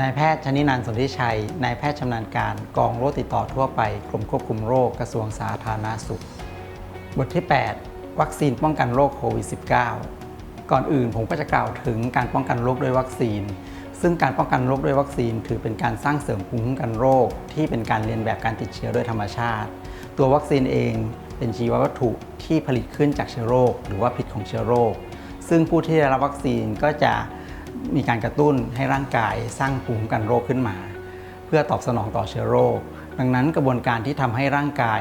นายแพทย์ชนินันท์สนธิชัย นายแพทย์ชำนาญการกองโรคติดต่อทั่วไปกรมควบคุมโรคกระทรวงสาธารณสุข บทที่ 8 วัคซีนป้องกันโรคโควิด -19 ก่อนอื่นผมก็จะกล่าวถึงการป้องกันโรคด้วยวัคซีน ซึ่งการป้องกันโรคด้วยวัคซีน ถือเป็นการสร้างเสริมภูมิคุ้มกันโรค ที่เป็นการเรียนแบบการติดเชื้อโดยธรรมชาติ ตัววัคซีนเองเป็นชีววัตถุที่ผลิตขึ้นจากเชื้อโรค หรือว่าพิษของเชื้อโรค ซึ่งผู้ที่ได้รับวัคซีนก็จะ มีการกระตุ้นให้ร่างกายสร้างภูมิคุ้มกันโรคขึ้นมา เพื่อตอบสนองต่อเชื้อโรค ดังนั้นกระบวนการที่ทำให้ร่างกาย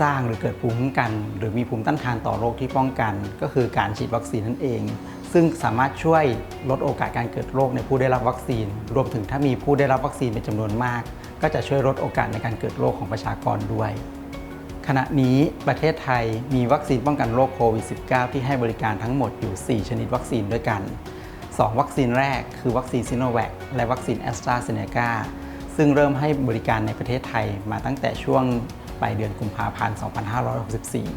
สร้างหรือเกิดภูมิคุ้มกัน หรือมีภูมิต้านทานต่อโรคที่ป้องกัน ก็คือการฉีดวัคซีนนั่นเอง ซึ่งสามารถช่วยลดโอกาสการเกิดโรคในผู้ได้รับวัคซีน รวมถึงถ้ามีผู้ได้รับวัคซีนเป็นจำนวนมาก ก็จะช่วยลดโอกาสในการเกิดโรคของประชากรด้วย ขณะนี้ประเทศไทยมีวัคซีนป้องกันโรคโควิด -19 ที่ให้บริการทั้งหมดอยู่ 4 ชนิดวัคซีนด้วยกัน 2 วัคซีนแรกคือวัคซีนซิโนแวคและวัคซีนแอสตราเซเนกาซึ่งเริ่มให้บริการในประเทศไทยมาตั้งแต่ช่วงปลายเดือนกุมภาพันธ์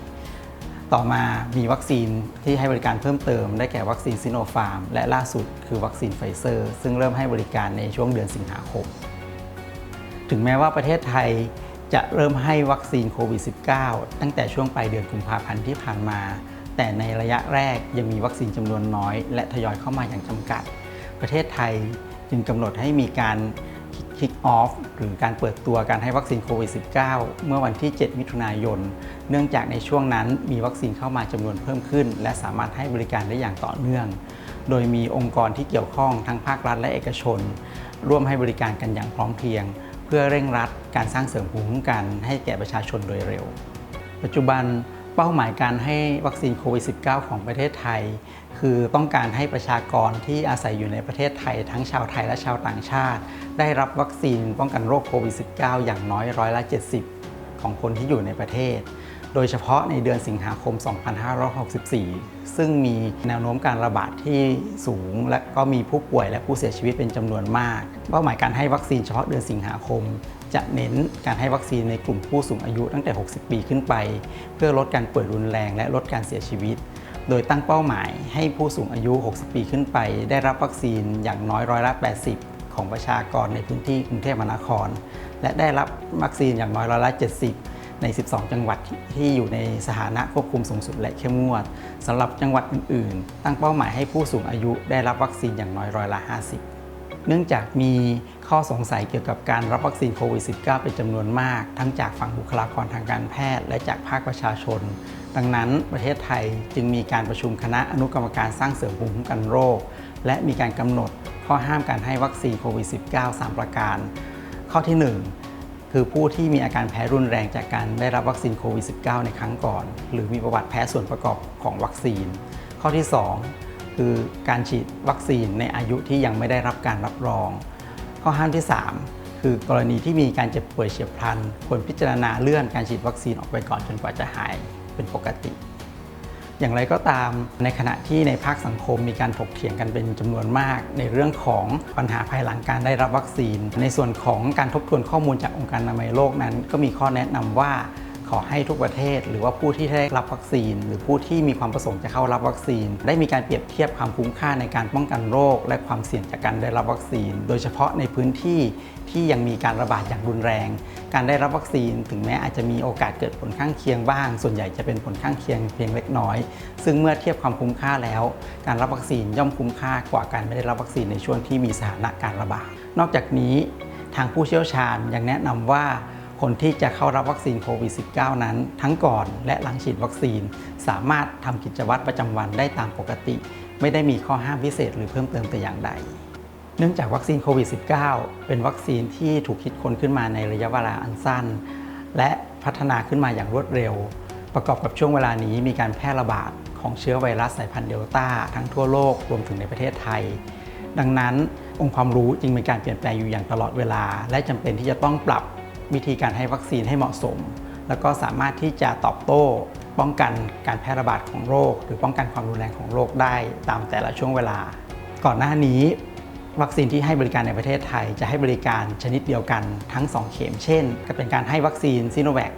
2564 ต่อมามีวัคซีนที่ให้บริการเพิ่มเติม ได้แก่วัคซีนซิโนฟาร์ม และล่าสุดคือวัคซีนไฟเซอร์ ซึ่งเริ่มให้บริการในช่วงเดือนสิงหาคม ถึงแม้ว่าประเทศไทยจะเริ่มให้วัคซีนโควิด -19 ตั้งแต่ช่วงปลายเดือนกุมภาพันธ์ที่ผ่านมา แต่ในระยะแรกยังมีวัคซีนจำนวนน้อย และทยอยเข้ามาอย่างจำกัด ประเทศไทยจึงกำหนดให้มีการคิกออฟหรือการเปิดตัวการให้วัคซีนโควิด -19 เมื่อวันที่ 7 มิถุนายน เนื่องจากในช่วงนั้นมีวัคซีนเข้ามาจำนวนเพิ่มขึ้น และสามารถให้บริการได้อย่างต่อเนื่อง โดยมีองค์กรที่เกี่ยวข้องทั้งภาครัฐและเอกชน ร่วมให้บริการกันอย่างพร้อมเพรียง เพื่อเร่งรัดการสร้างเสริมภูมิคุ้มกันให้แก่ประชาชนโดยเร็ว ปัจจุบัน เป้าหมายการให้วัคซีนโควิด -19 ของประเทศไทย คือต้องการให้ประชากรที่อาศัยอยู่ในประเทศไทย ทั้งชาวไทยและชาวต่างชาติ ได้รับวัคซีนป้องกันโรคโควิด -19 อย่างน้อยร้อยละ 70 ของคนที่อยู่ในประเทศ โดยเฉพาะในเดือนสิงหาคม 2564 ซึ่งมีแนวโน้มการระบาดที่สูง และก็มีผู้ป่วยและผู้เสียชีวิตเป็นจำนวนมาก เป้าหมายการให้วัคซีนเฉพาะเดือนสิงหาคมจะเน้นการให้วัคซีนในกลุ่มผู้สูงอายุตั้งแต่ 60 ปีขึ้นไป เพื่อลดการป่วยรุนแรงและลดการเสียชีวิต โดยตั้งเป้าหมายให้ผู้สูงอายุ 60 ปีขึ้นไป ได้รับวัคซีนอย่างน้อยร้อยละ 80 ของประชากรในพื้นที่กรุงเทพมหานคร และได้รับวัคซีนอย่างน้อยร้อยละ 70ใน 12 จังหวัดที่อยู่ในสถานะควบคุมสูงสุดและเข้มงวดสำหรับจังหวัดอื่น ๆ ตั้งเป้าหมายให้ผู้สูงอายุได้รับวัคซีนอย่างน้อยร้อยละ 50 เนื่องจากมีข้อสงสัยเกี่ยวกับการรับวัคซีนโควิด -19 เป็นจำนวนมาก ทั้งจากฝั่งบุคลากรทางการแพทย์ และจากภาคประชาชน ดังนั้นประเทศไทยจึงมีการประชุมคณะอนุกรรมการสร้างเสริมภูมิคุ้มกันโรค และมีการกำหนดข้อห้ามการให้วัคซีนโควิด -19 3 ประการ ข้อที่ 1 คือผู้ที่มีอาการแพ้รุนแรงจากการได้รับวัคซีนโควิด -19 ในครั้งก่อน หรือมีประวัติแพ้ส่วนประกอบของวัคซีน ข้อที่ 2 คือการฉีดวัคซีนในอายุที่ยังไม่ได้รับการรับรอง ข้อห้ามที่ 3 คือกรณีที่มีการเจ็บป่วยเฉียบพลันควรพิจารณาเลื่อนการฉีดวัคซีนออกไปก่อนจนกว่าจะหายเป็นปกติ อย่างไรก็ตามในขณะที่ในภาคสังคมมีการถกเถียงกันเป็นจำนวนมาก ในเรื่องของปัญหาภายหลังการได้รับวัคซีน ในส่วนของการทบทวนข้อมูลจากองค์การอนามัยโลกนั้น ก็มีข้อแนะนำว่า ขอให้ทุกประเทศ หรือว่าผู้ที่ได้รับวัคซีน หรือผู้ที่มีความประสงค์จะเข้ารับวัคซีน ได้มีการเปรียบเทียบความคุ้มค่าในการป้องกันโรค และความเสี่ยงจากการได้รับวัคซีน โดยเฉพาะในพื้นที่ที่ยังมีการระบาดอย่างรุนแรง การได้รับวัคซีน ถึงแม้อาจจะมีโอกาสเกิดผลข้างเคียงบ้าง ส่วนใหญ่จะเป็นผลข้างเคียงเพียงเล็กน้อย ซึ่งเมื่อเทียบความคุ้มค่าแล้ว การรับวัคซีนย่อมคุ้มค่ากว่าการไม่ได้รับวัคซีนในช่วงที่มีสถานการระบาด นอกจากนี้ทางผู้เชี่ยวชาญยังแนะนำว่า คนที่จะเข้ารับวัคซีนโควิด -19 นั้น ทั้งก่อนและหลังฉีดวัคซีน สามารถทำกิจวัตรประจำวันได้ตามปกติ ไม่ได้มีข้อห้ามพิเศษหรือเพิ่มเติมแต่อย่างใด เนื่องจากวัคซีนโควิด -19 เป็นวัคซีนที่ถูกคิดค้นขึ้นมาในระยะเวลาอันสั้น และพัฒนาขึ้นมาอย่างรวดเร็ว ประกอบกับช่วงเวลานี้มีการแพร่ระบาดของเชื้อไวรัสสายพันธุ์เดลต้าทั้งทั่วโลกรวมถึงในประเทศไทย ดังนั้นองค์ความรู้จึงมีการเปลี่ยนแปลงอยู่อย่างตลอดเวลา และจำเป็นที่จะต้องปรับ วิธีการให้วัคซีนให้เหมาะสม แล้วก็สามารถที่จะตอบโต้ป้องกันการแพร่ระบาดของโรค หรือป้องกันความรุนแรงของโรคได้ตามแต่ละช่วงเวลา ก่อนหน้านี้วัคซีนที่ให้บริการในประเทศไทย จะให้บริการชนิดเดียวกันทั้ง 2 เข็ม เช่นก็เป็นการให้วัคซีนซีโนแวค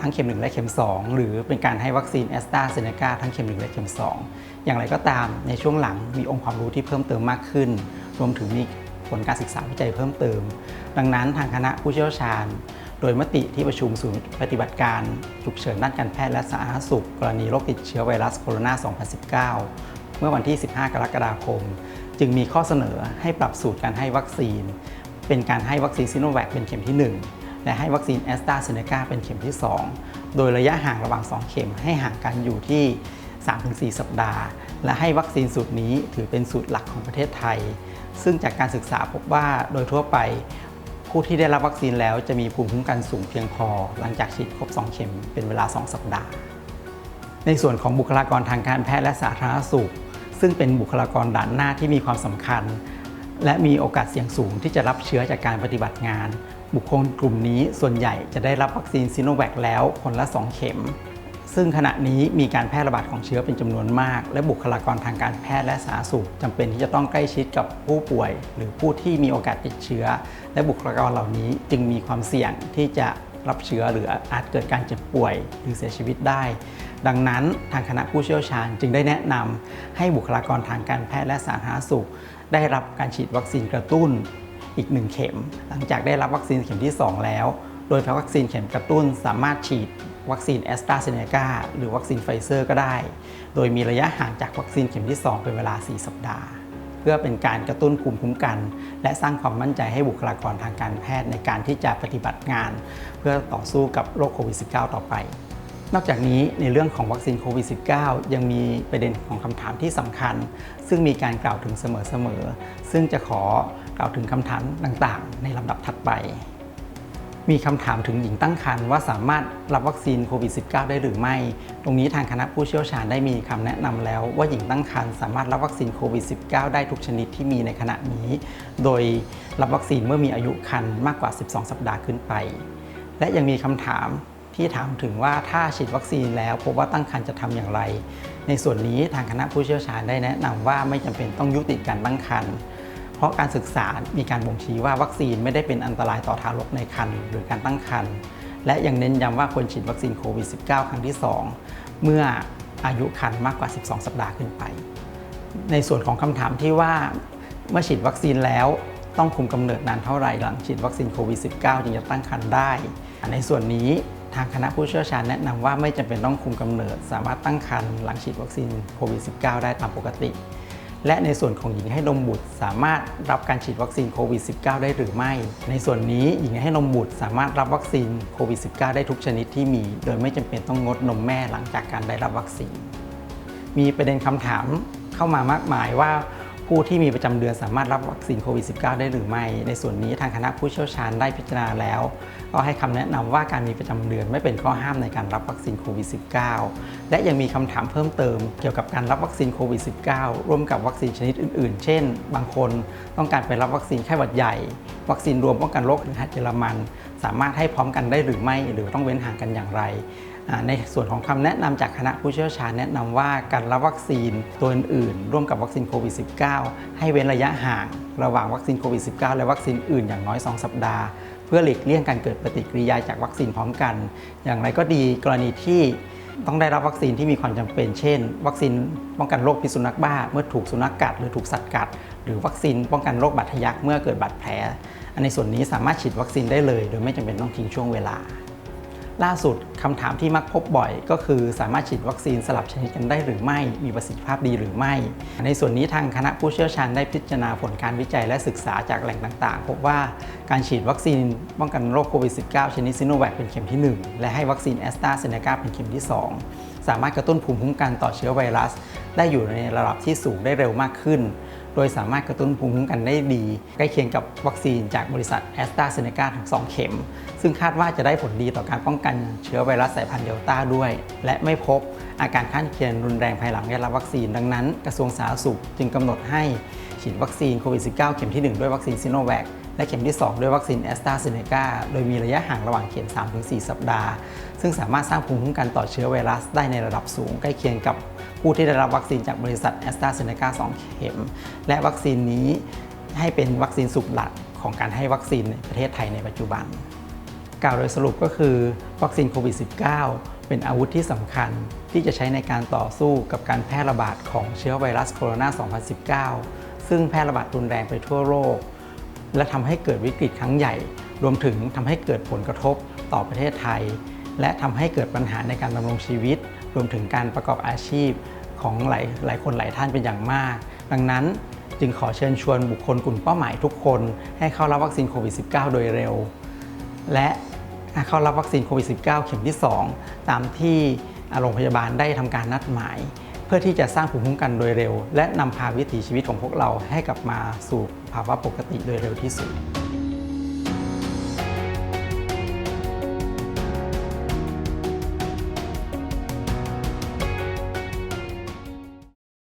ทั้งเข็ม 1 และเข็ม 2 หรือเป็นการให้วัคซีนแอสตราเซเนกาทั้งเข็ม 1 และเข็ม 2 อย่างไรก็ตามในช่วงหลังมีองค์ความรู้ที่เพิ่มเติมมากขึ้น รวมถึงมี ผลการศึกษาวิจัยเพิ่มเติม ดังนั้นทางคณะผู้เชี่ยวชาญ โดยมติที่ประชุมศูนย์ปฏิบัติการฉุกเฉินด้านการแพทย์และสาธารณสุข กรณีโรคติดเชื้อไวรัสโคโรนา 2019 เมื่อวันที่ 15 กรกฎาคม จึงมีข้อเสนอให้ปรับสูตรการให้วัคซีน เป็นการให้วัคซีนซิโนแวคเป็นเข็มที่ 1และให้วัคซีนแอสตราเซเนกาเป็นเข็มที่ 2 โดยระยะห่างระหว่าง 2 เข็มให้ห่างกันอยู่ที่ 3-4 สัปดาห์ และให้วัคซีนสูตรนี้ถือเป็นสูตรหลักของประเทศไทย ซึ่งจากการศึกษาพบว่าโดยทั่วไปผู้ที่ได้รับวัคซีนแล้วจะมีภูมิคุ้มกันสูงเพียงพอ หลังจากฉีดครบ 2 เข็มเป็นเวลา 2 สัปดาห์ ในส่วนของบุคลากรทางการแพทย์และสาธารณสุข ซึ่งเป็นบุคลากรด่านหน้าที่มีความสำคัญ และมีโอกาสเสี่ยงสูงที่จะรับเชื้อจากการปฏิบัติงาน บุคคลกลุ่มนี้ส่วนใหญ่จะได้รับวัคซีนซิโนแวคแล้วคนละ 2 เข็ม ซึ่งขณะนี้มีการแพร่ระบาดของเชื้อเป็นจำนวนมาก และบุคลากรทางการแพทย์และสาธารณสุขจำเป็นที่จะต้องใกล้ชิดกับผู้ป่วย หรือผู้ที่มีโอกาสติดเชื้อ และบุคลากรเหล่านี้จึงมีความเสี่ยงที่จะรับเชื้อหรืออาจเกิดการเจ็บป่วยหรือเสียชีวิตได้ ดังนั้นทางคณะผู้เชี่ยวชาญจึงได้แนะนำให้บุคลากรทางการแพทย์และสาธารณสุข ได้รับการฉีดวัคซีนกระตุ้นอีก 1 เข็ม หลังจากได้รับวัคซีนเข็มที่ 2 แล้ว โดยวัคซีนเข็มกระตุ้นสามารถฉีด วัคซีนแอสตราเซเนกาหรือวัคซีนไฟเซอร์ก็ได้ โดยมีระยะห่างจากวัคซีนเข็มที่ 2 เป็นเวลา 4 สัปดาห์ เพื่อเป็นการกระตุ้นภูมิคุ้มกัน และสร้างความมั่นใจให้บุคลากรทางการแพทย์ในการที่จะปฏิบัติงาน เพื่อต่อสู้กับโรคโควิด -19 ต่อไป นอกจากนี้ในเรื่องของวัคซีนโควิด -19 ยังมีประเด็นของคำถามที่สำคัญ ซึ่งมีการกล่าวถึงเสมอๆซึ่งจะขอกล่าวถึงคำถามต่างๆ ในลำดับถัดไป มีคำถามถึงหญิงตั้งครรภ์ว่าสามารถรับวัคซีนโควิด -19 ได้หรือไม่ ตรงนี้ทางคณะผู้เชี่ยวชาญได้มีคำแนะนำแล้ว ว่าหญิงตั้งครรภ์สามารถรับวัคซีนโควิด -19 ได้ทุกชนิดที่มีในขณะนี้ โดยรับวัคซีนเมื่อมีอายุครรภ์มากกว่า 12 สัปดาห์ขึ้นไป และยังมีคำถามที่ถามถึงว่าถ้าฉีดวัคซีนแล้วพบว่าตั้งครรภ์จะทำอย่างไร ในส่วนนี้ทางคณะผู้เชี่ยวชาญได้แนะนำว่าไม่จำเป็นต้องยุติการตั้งครรภ์ เพราะการศึกษามีการบ่งชี้ว่าวัคซีนไม่ได้เป็นอันตรายต่อทารกในครรภ์หรือการตั้งครรภ์และยังเน้นย้ำว่าควรฉีดวัคซีนโควิด -19 ครั้งที่ 2 เมื่ออายุครรภ์มากกว่า 12 สัปดาห์ขึ้นไป ในส่วนของคำถามที่ว่าเมื่อฉีดวัคซีนแล้วต้องคุมกำเนิดนานเท่าไหร่หลังฉีดวัคซีนโควิด -19 จึงจะตั้งครรภ์ได้ ในส่วนนี้ทางคณะผู้เชี่ยวชาญแนะนำว่าไม่จำเป็นต้องคุมกำเนิด สามารถตั้งครรภ์หลังฉีดวัคซีนโควิด -19 ได้ตามปกติ และในส่วนของหญิงให้นมบุตร สามารถรับการฉีดวัคซีนโควิด -19 ได้หรือไม่ ในส่วนนี้หญิงให้นมบุตรสามารถรับวัคซีนโควิด -19 ได้ทุกชนิดที่มี โดยไม่จำเป็นต้องงดนมแม่หลังจากการได้รับวัคซีน มีประเด็นคำถามเข้ามามากมายว่า ผู้ที่มีประจำเดือนสามารถรับวัคซีนโควิด -19 ได้หรือไม่ ในส่วนนี้ทางคณะผู้เชี่ยวชาญได้พิจารณาแล้ว ก็ให้คำแนะนำว่าการมีประจำเดือนไม่เป็นข้อห้ามในการรับวัคซีนโควิด -19 และยังมีคำถามเพิ่มเติมเกี่ยวกับการรับวัคซีนโควิด -19 ร่วมกับวัคซีนชนิดอื่นๆ เช่น บางคนต้องการไปรับวัคซีนไข้หวัดใหญ่ วัคซีนรวมป้องกันโรคหรือหัดเยอรมันสามารถให้พร้อมกันได้หรือไม่หรือต้องเว้นห่างกันอย่างไร ในส่วนของคำแนะนำจากคณะผู้เชี่ยวชาญแนะนำว่าการรับวัคซีนตัวอื่นๆร่วมกับวัคซีนโควิด -19 ให้เว้นระยะห่างระหว่างวัคซีนโควิด -19 และวัคซีนอื่นอย่างน้อย 2 สัปดาห์ เพื่อหลีกเลี่ยงการเกิดปฏิกิริยาจากวัคซีนพร้อมกัน อย่างไรก็ดีกรณีที่ต้องได้รับวัคซีนที่มีความจำเป็น เช่น วัคซีนป้องกันโรคพิษสุนัขบ้า เมื่อถูกสุนัขกัด หรือถูกสัตว์กัด หรือวัคซีนป้องกันโรคบาดทะยักเมื่อเกิดบาดแผล อันในส่วนนี้สามารถฉีดวัคซีนได้เลย โดยไม่จำเป็นต้องทิ้งช่วงเวลา ล่าสุดคำถามที่มักพบบ่อย ก็คือสามารถฉีดวัคซีนสลับชนิดกันได้หรือไม่ มีประสิทธิภาพดีหรือไม่ ในส่วนนี้ทางคณะผู้เชี่ยวชาญได้พิจารณาผลการวิจัยและศึกษาจากแหล่งต่างๆ พบว่าการฉีดวัคซีนป้องกันโรคโควิด -19 ชนิดซิโนแวคเป็นเข็มที่ 1 และให้วัคซีนแอสตราเซเนกาเป็นเข็มที่ 2 สามารถกระตุ้นภูมิคุ้มกันต่อเชื้อไวรัส ได้อยู่ในระดับที่สูงได้เร็วมากขึ้น โดยสามารถกระตุ้นภูมิคุ้มกันได้ดี ใกล้เคียงกับวัคซีนจากบริษัทแอสตราเซเนกาถึง2เข็ม ซึ่งคาดว่าจะได้ผลดีต่อการป้องกันเชื้อไวรัสสายพันธุ์เดลต้าด้วย และไม่พบอาการข้างเคียงรุนแรงภายหลังได้รับวัคซีนดังนั้น กระทรวงสาธารณสุขจึงกำหนดให้ฉีดวัคซีนโควิด -19 เข็มที่ 1 ด้วยวัคซีนซิโนแวคและเข็มที่ 2 ด้วยวัคซีนแอสตราเซเนกาโดยมีระยะห่างระหว่างเข็ม 3-4 สัปดาห์ ซึ่งสามารถสร้างภูมิคุ้มกันต่อเชื้อไวรัสได้ในระดับสูงใกล้เคียงกับ ผู้ที่ได้รับวัคซีนจากบริษัทแอสตราเซเนกา2 เข็ม และวัคซีนนี้ให้เป็นวัคซีนสุดหลักของการให้วัคซีนในประเทศไทยในปัจจุบัน กล่าวโดยสรุปก็คือวัคซีนโควิด -19 เป็นอาวุธที่สำคัญที่จะใช้ในการต่อสู้กับการแพร่ระบาดของเชื้อไวรัสโคโรนา 2019 ซึ่งแพร่ระบาดรุนแรงไปทั่วโลก และทำให้เกิดวิกฤตครั้งใหญ่ รวมถึงทำให้เกิดผลกระทบต่อประเทศไทย และทำให้เกิดปัญหาในการดำรงชีวิต รวมถึงการประกอบอาชีพของหลายหลายคนหลายท่านเป็นอย่างมาก ดังนั้นจึงขอเชิญชวนบุคคลกลุ่มเป้าหมายทุกคน ให้เข้ารับวัคซีนโควิด -19 โดยเร็ว และเข้ารับวัคซีนโควิด -19 เข็มที่ 2 ตามที่โรงพยาบาลได้ทำการนัดหมาย เพื่อที่จะสร้างภูมิคุ้มกันโดยเร็ว และนำพาวิถีชีวิตของพวกเราให้กลับมาสู่ภาวะปกติโดยเร็วที่สุด